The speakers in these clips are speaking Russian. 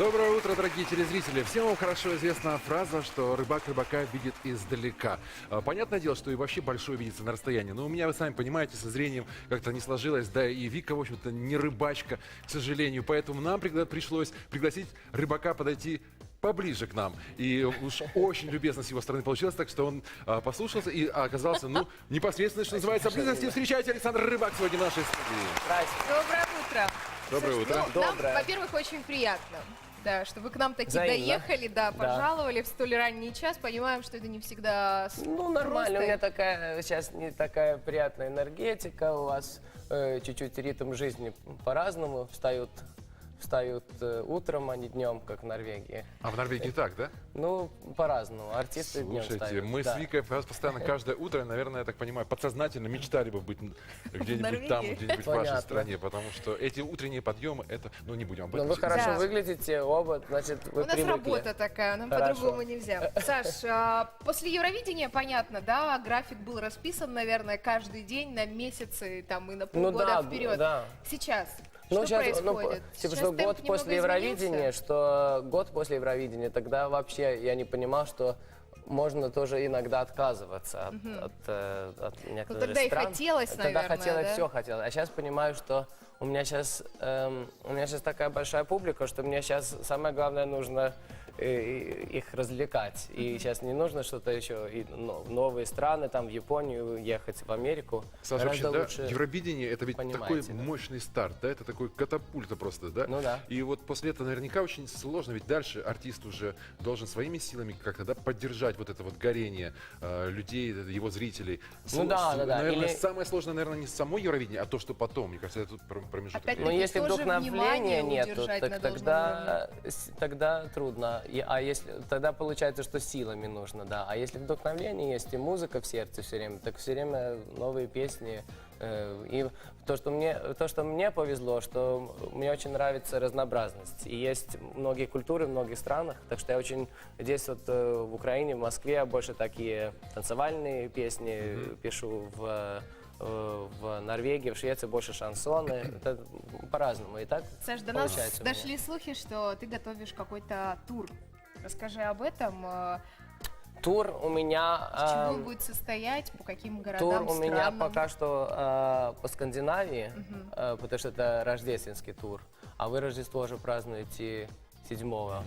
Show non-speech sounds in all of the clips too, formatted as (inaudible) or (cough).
Доброе утро, дорогие телезрители. Всем вам хорошо известна фраза, что рыбак рыбака видит издалека. А, Понятное дело, что и вообще большой видится на расстоянии. Но у меня, вы сами понимаете, со зрением как-то не сложилось. Да и Вика, в общем-то, не рыбачка, к сожалению. Поэтому нам пришлось пригласить рыбака подойти поближе к нам. И уж очень любезно с его стороны получилось, так что он а, послушался и оказался, ну, непосредственно, что называется, близости. Встречайте Александр Рыбак сегодня в нашей студии. Здрасте. Доброе утро. Доброе утро. ну, Доброе. Нам, во-первых, очень приятно. Да, что вы к нам таки Взаимно. доехали, да, Да. пожаловали в столь ранний час. Понимаем, что это не всегда Ну, нормально, просто. у меня такая сейчас не такая приятная энергетика, у вас э, чуть-чуть ритм жизни по-разному, встают, встают э, утром, а не днем, как в Норвегии. А в Норвегии так, да? Ну, по-разному, артисты днем Слушайте, встают. мы да. с Викой постоянно каждое утро, наверное, я так понимаю, подсознательно мечтали бы быть где-нибудь там, Норвегии. где-нибудь в вашей Понятно. стране, потому что эти утренние подъемы, это, ну не будем об Ну, этом. вы сегодня. хорошо Да. выглядите оба, значит, вы У нас привыкли. работа такая, нам Хорошо. по-другому нельзя. Саш, а, после Евровидения, понятно, да, график был расписан, наверное, каждый день на месяцы там и на Ну полгода да, вперед. да. Сейчас Ну, что сейчас, ну, происходит? типа, Сейчас что год после Евровидения, изменился? что год после Евровидения, тогда вообще я не понимал, что можно тоже иногда отказываться от, от, э, от некоторых тогда и стран. хотелось, Тогда наверное, хотелось, да? все хотелось. А сейчас понимаю, что у меня сейчас, у меня сейчас такая большая публика, что мне сейчас самое главное нужно их развлекать. И сейчас не нужно что-то еще, и, ну, в новые страны, там в Японию ехать, в Америку. Саша, вообще, да, лучше. Евровидение это ведь такой да. мощный старт, да, это такой катапульта просто, да? Ну да. И вот после этого наверняка очень сложно, ведь дальше артист уже должен своими силами как-то да, поддержать вот это вот горение э, людей, его зрителей. Ну Сло- да, с- да, да. Наверное, Или- самое сложное, наверное, не само Евровидение, а то, что потом. Мне кажется, это промежуток. Опять Ну, Таки если вдохновления удержать так тогда, с- тогда трудно. И- а если тогда получается, что силами нужно, да. А если вдохновление есть и музыка в сердце все время, так все время новые песни. э, и то, что мне, то, что мне повезло, что мне очень нравится разнообразность. И есть многие культуры в многих странах, так что я очень здесь вот э, в Украине, в Москве больше такие танцевальные песни пишу в в Норвегии, в Швеции больше шансоны. Это по-разному. И так Саш, до нас получается у меня. дошли слухи, что ты готовишь какой-то тур. Расскажи об этом. э, Тур у меня... С чего он будет состоять, по каким Тур городам, у меня странам? пока что а, по Скандинавии, а, потому что это рождественский тур. А вы Рождество уже празднуете 7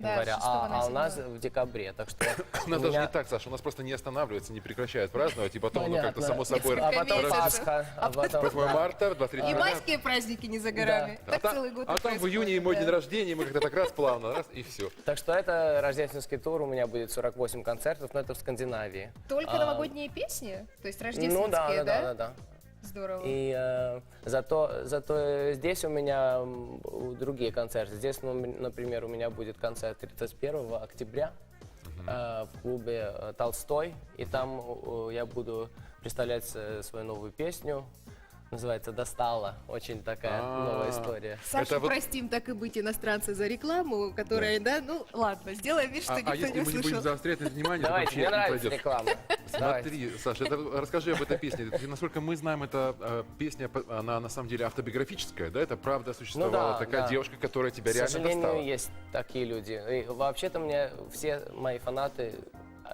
Да, января, 6 а, а у нас 7. в декабре. Так что (coughs) У нас даже не так, Саша, у нас просто не останавливается, не прекращает праздновать, и потом оно как-то само собой... А потом. Пасха. А потом... 8 марта, 23 И майские праздники не за горами. А Так там, целый год а там в июне и мой день рождения, мы как-то так раз плавно, раз, и все. Так что это рождественский тур, у меня будет 48 концертов, но это в Скандинавии. Только А, новогодние песни? То есть рождественские, Ну да, да, да, да, да. Здорово. И э, зато, зато здесь у меня другие концерты. Здесь, ну, например, у меня будет концерт 31 октября э, в клубе э, Толстой. И там э, я буду представлять э, свою новую песню. Называется «Достала». Очень такая А. новая история. Саша, это вот- простим так и быть иностранца за рекламу, которая, да, ну ладно, сделаем вид, что А, никто а если не мы не будем услышал. заострять на (laughs) это внимание, то Давайте, вообще мне не нравится пройдет. реклама. Давайте. Смотри, Саша, это, расскажи об этой песне. Это, Насколько мы знаем, эта э, песня, п- она на самом деле автобиографическая, да? Это правда существовала да, такая да. девушка, которая тебя К реально сожалению, достала. есть такие люди. И вообще-то мне все мои фанаты,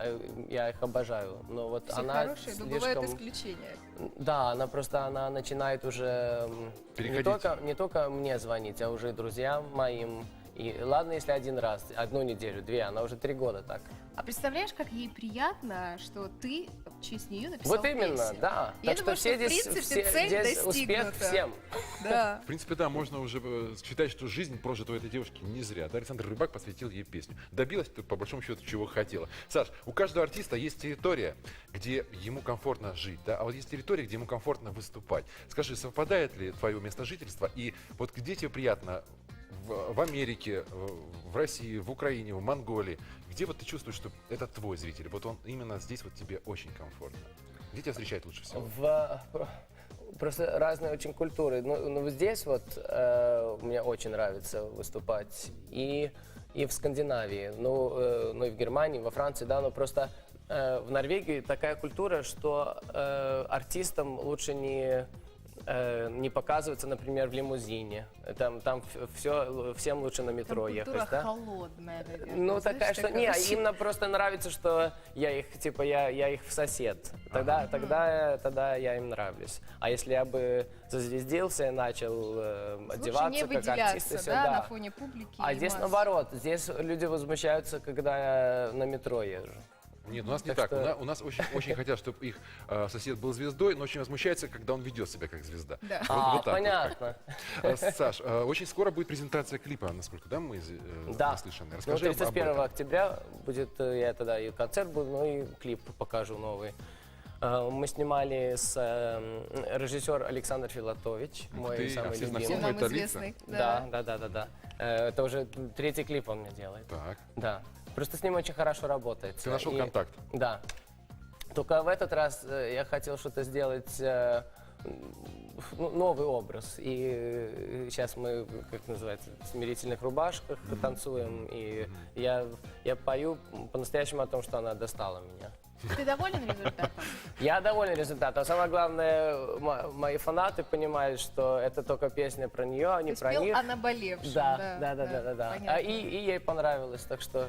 э, я их обожаю. Но вот Все она хорошие, но бывают слишком... исключения. Да, она просто она начинает уже м, не Переходить. только, не только мне звонить, а уже друзьям моим. И ладно, если один раз, одну неделю, две, она уже три года так. А представляешь, как ей приятно, что ты в честь нее написал вот именно, песню? да. Я так думаю, что все что, в здесь, принципе, все, цель здесь успех достигнута. всем. (laughs) Да. (laughs) В принципе, да, можно уже э, считать, что жизнь прожита у этой девушки не зря. Да, Александр Рыбак посвятил ей песню. Добилась ты, по большому счету, чего хотела. Саш, у каждого артиста есть территория, где ему комфортно жить, да, а вот есть территория, где ему комфортно выступать. Скажи, совпадает ли твое место жительства и вот где тебе приятно в, Америке, в- России, в Украине, в Монголии, где вот ты чувствуешь, что это твой зритель, вот он именно здесь вот тебе очень комфортно. Где тебя встречает лучше всего? В, просто разные очень культуры. Ну, ну, здесь вот э, мне очень нравится выступать. И, и в Скандинавии, ну, э, ну и в Германии, во Франции, да, но просто э, в Норвегии такая культура, что э, артистам лучше не э, не показываться, например, в лимузине. Там, там все, всем лучше на метро Там ехать, да? холодная, наверное. Ну, знаешь, такая, что... Не, очень- именно просто нравится, что я их, типа, я, я их в сосед. Тогда, тогда, тогда я им нравлюсь. А если я бы зазвездился и начал э, одеваться не как артист, и всё, да, да. на фоне публики. А здесь масс. наоборот, здесь люди возмущаются, когда я на метро езжу. Нет, у нас не Так так. У, что- на- у нас очень, очень хотят, чтобы их э, сосед был звездой, но очень возмущается, когда он ведет себя как звезда. Да. Вот- А, вот так вот понятно. как. Э, Саш, э, очень скоро будет презентация клипа, насколько, да, мы э, Да. наслышаны? Ну, Расскажи об- об 31 этом. октября будет, э, я тогда и концерт буду, ну и клип покажу новый. Мы снимали с э, режиссер Александр Филатович, Ух мой ты, а самый все любимый. Всем нам известный. Да, да, да, да, да. Э, Это уже третий клип он мне делает. Так, Да. Просто с ним очень хорошо работает. ты нашел И- контакт. Да. Только в этот раз э, я хотел что-то сделать, э, новый образ. И сейчас мы, как называется, в смирительных рубашках танцуем. И я, я пою по-настоящему о том, что она достала меня. Ты доволен результатом? Я доволен результатом. Самое главное, мо- мои фанаты понимают, что это только песня про нее, а не Ты про спел них. о наболевшем. Да, да, да, да, да. да. А понятно. и, и ей понравилось, так что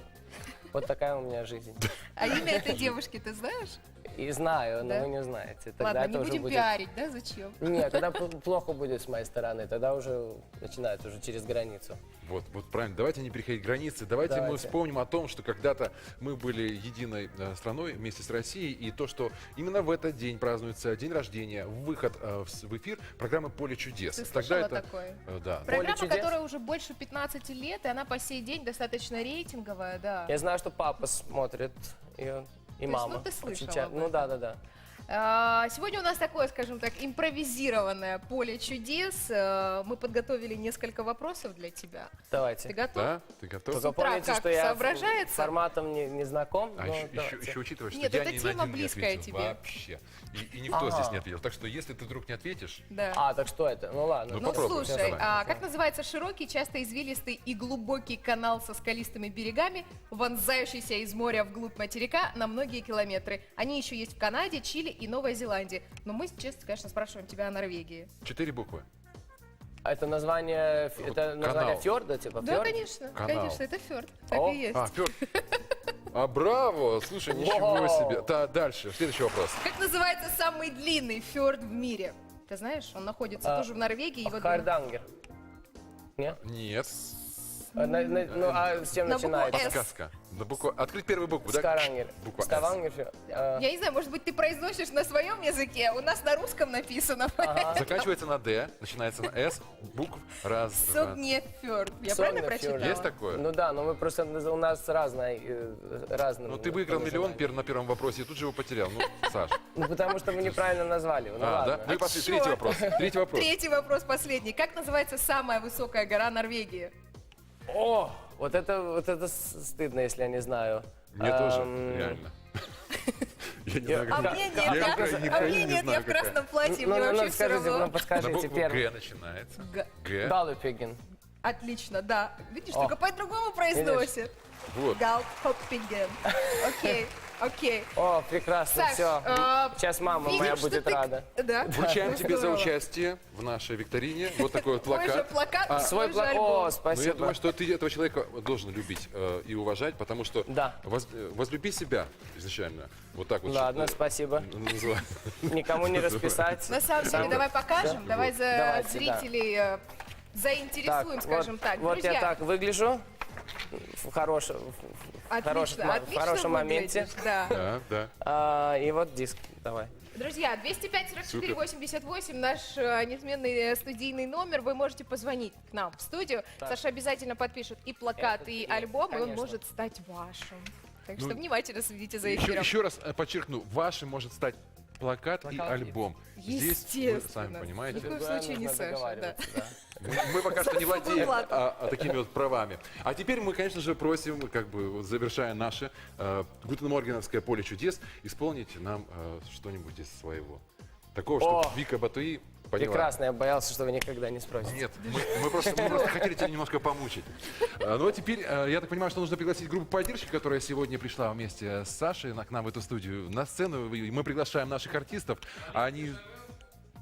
вот такая у меня жизнь. А имя этой девушки ты знаешь? И знаю, но Да? вы не знаете. Тогда Ладно, это не уже будем будет... пиарить, да, зачем? Нет, тогда (laughs) п- плохо будет с моей стороны, тогда уже начинается уже через границу. Вот, вот правильно. Давайте не переходить границы. Давайте, мы Давайте. вспомним о том, что когда-то мы были единой э, страной вместе с Россией, и то, что именно в этот день празднуется день рождения, выход э, в, с- в эфир программы «Поле чудес». Ты Тогда слышала это, такое? э, да. Программа, чудес? которая уже больше 15 лет, и она по сей день достаточно рейтинговая, да. Я знаю, что папа смотрит ее, и есть, мама. ну, ты очень слышала ча- об Ну да, да, да. А, Сегодня у нас такое, скажем так, импровизированное поле чудес. Э, Мы подготовили несколько вопросов для тебя. Ты Давайте. готов? Да? Ты готов? Только помните, что я соображается? форматом не, не знаком. А еще, еще, еще учитывая, что Нет, я эта ни на тема один не близкая ответил тебе. вообще. И, и никто Ага. здесь не ответил. Так что если ты вдруг не ответишь, Да. А, так что это? Ну ладно. Ну, Ну, попробуй, слушай, а как называется широкий, часто извилистый и глубокий канал со скалистыми берегами, вонзающийся из моря вглубь материка на многие километры? Они еще есть в Канаде, Чили и Новой Зеландии. Но мы сейчас, конечно, спрашиваем тебя о Норвегии. четыре буквы. А Это название, это название канал. фьорда, типа Да, фьорд? конечно, Канал. конечно, это фьорд. Так О, и есть. А, Петр. А, браво! Слушай, ничего Вау. себе. Да, дальше. Следующий вопрос. Как называется самый длинный фьорд в мире? Ты знаешь, он находится А, тоже в Норвегии. его длина- Хардангер. Нет? Нет. А, на- на- ну, а с чем На букву начинается? «С». Подсказка. Да, буква... Открыть первую букву, да? Скарангер. Буква «С». Ставангер. фьорд. А, Я не знаю, может быть, ты произносишь на своем языке, у нас на русском написано. Заканчивается на Д, начинается на С, букв раз, два. Согнефьорд. Я правильно Согнефьорд. прочитала? Есть такое? Ну да, но мы просто у нас разные, э, разные. Ну ты выиграл миллион пер- на первом вопросе и тут же его потерял. Ну, Саш. Ну потому что вы неправильно назвали. Ну А, да? ладно. Ну и пошли. А Третий вопрос. Третий вопрос. Третий вопрос, последний. Как называется самая высокая гора Норвегии? О, вот это, вот это с- стыдно, если я не знаю. Мне тоже, Эм, реально. (laughs) Я не знаю, А как- мне нет, я а мне не нет, я знаю, в какая. красном платье, Ну, мне ну, ну, вообще все скажите, ну, равно. На подскажите букву первый. Г начинается. Г. Г. Отлично, да. Видишь, О. только по-другому произносит. Вот. Галхоппинген. Окей, окей. О, прекрасно, Саш, все. а, Сейчас мама видим, моя что будет ты- рада. Да. Вручаем Ну, тебе за здорово. участие в нашей викторине. Вот такой вот (laughs) Твой же плакат. плакат, А, Свой твой же плакат. альбом. О, Но я спасибо. думаю, что ты этого человека должен любить э, и уважать, потому что Да. воз- э, возлюби себя изначально. Вот так вот. Ладно, что- спасибо. (laughs) Никому не расписать. На самом деле, Сам- давай покажем, Да. давай за Давайте, зрителей э, заинтересуем, вот- скажем так. Вот Друзья, я так выгляжу. В хорошем, в отлично, мо- в отлично хорошем моменте. выглядишь, Да. Да, да. А, и вот диск. Давай. Друзья, 205 44 Супер. 88 наш э, неизменный э, студийный номер. Вы можете позвонить к нам в студию. Так. Саша обязательно подпишет и плакат, Это и есть, альбом, и он конечно. может стать вашим. Так Ну, что внимательно следите за Еще, эфиром. еще раз э, подчеркну, вашим может стать плакат, и Плакат и- альбом. Здесь вы Естественно. сами понимаете. Ни в коем случае не Саша, да. договариваться, да. Мы мы пока что не владеем а, а, такими вот правами. А теперь мы, конечно же, просим, как бы завершая наше э, Гутенморгеновское поле чудес, исполнить нам э, что-нибудь из своего. Такого, что О! Вика Батуи поняла. Прекрасно, я боялся, что вы никогда не спросите. Нет, мы, мы просто, мы просто хотели тебя немножко помучить. А, Ну а теперь, э, я так понимаю, что нужно пригласить группу поддержки, которая сегодня пришла вместе с Сашей на- к нам в эту студию на сцену. И Мы приглашаем наших артистов, а они...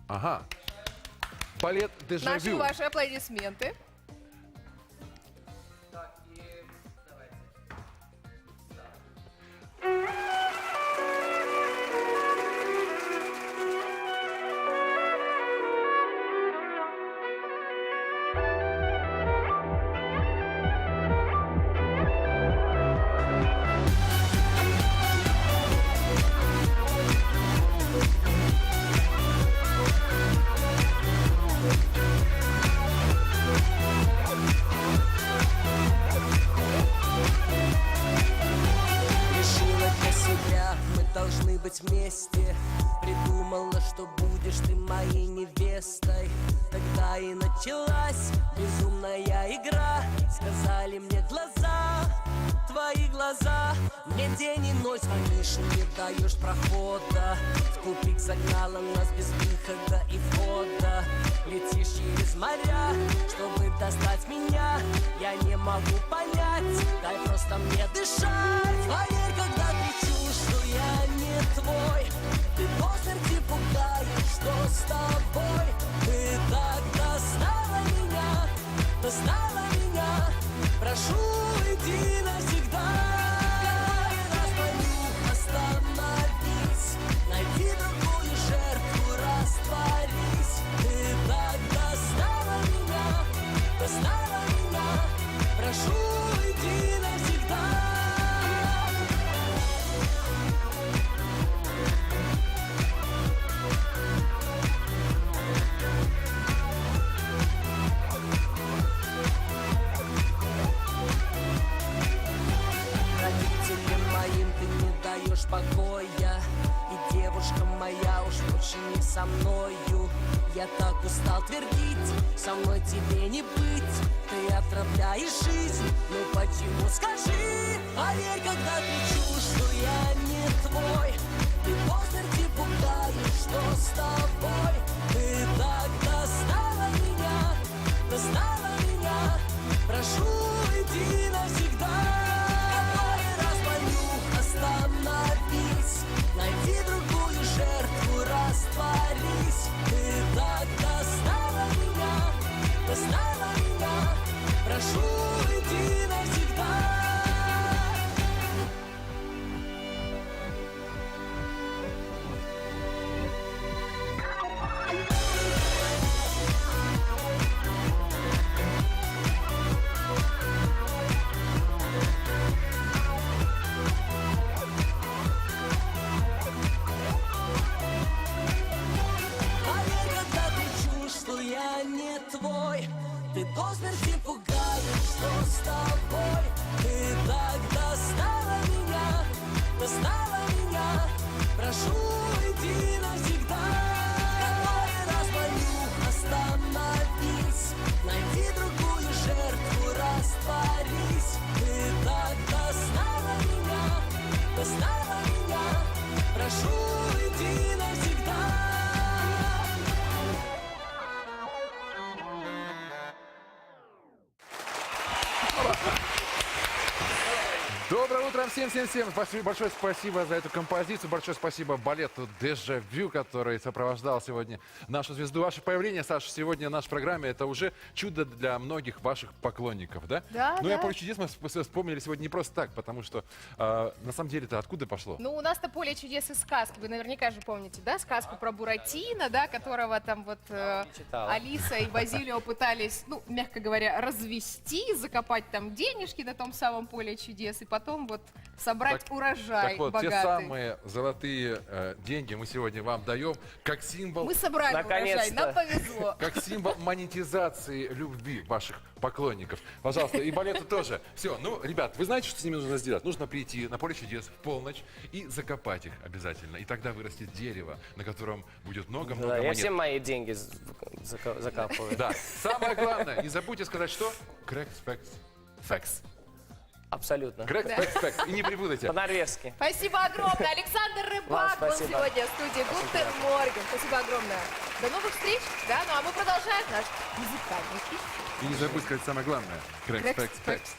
Ага, Балет Наши «Дежавю». ваши аплодисменты. Быть вместе. Придумала, что будешь ты моей невестой. Тогда и началась безумная игра. Сказали мне глаза, твои глаза. Мне день и ночь звонишь и не даешь прохода. В тупик загнала нас без выхода и входа. Летишь через моря, чтобы достать меня. Я не могу понять, дай просто мне дышать. Поверь, когда твой. Ты до смерти пугаешь, что с тобой? Ты так достала меня, достала меня. Прошу, иди навсегда Come on. Доброе утро всем, всем, всем. Спасибо, большое спасибо за эту композицию. Большое спасибо балету «Дежавю», который сопровождал сегодня нашу звезду. Ваше появление, Саша, сегодня в нашей программе, это уже чудо для многих ваших поклонников, да? Да, Ну, я да. поле чудес мы вс- вспомнили сегодня не просто так, потому что э, на самом деле-то откуда пошло? Ну, у нас-то поле чудес и сказки. Вы наверняка же помните, да, сказку про Буратино, да, которого там вот э. Алиса и Базилио пытались, ну, мягко говоря, развести, закопать там денежки на том самом поле чудес, и потом вот собрать Так- урожай Так вот, богатый. те самые золотые э, деньги мы сегодня вам даем как символ Мы собрали урожай, Наконец-то. нам повезло. (laughs) как символ монетизации любви ваших поклонников. Пожалуйста, и балету тоже. Все, ну, ребят, вы знаете, что с ними нужно сделать? Нужно прийти на поле чудес в полночь и закопать их обязательно. И тогда вырастет дерево, на котором будет много-много Да, я монет. все мои деньги закапываю. Да, самое главное, не забудьте сказать, что? Крэк, спекс, фекс. Абсолютно. Крэк, спекс, фекс. И не припутайте. По-норвежски. Спасибо огромное. Александр Рыбак был спасибо. сегодня в студии Гутен Морген. Спасибо огромное. До новых встреч. Да, ну а мы продолжаем наш музыкальный эфир. И не забудь сказать самое главное. Крэк, Крэкс, спекс.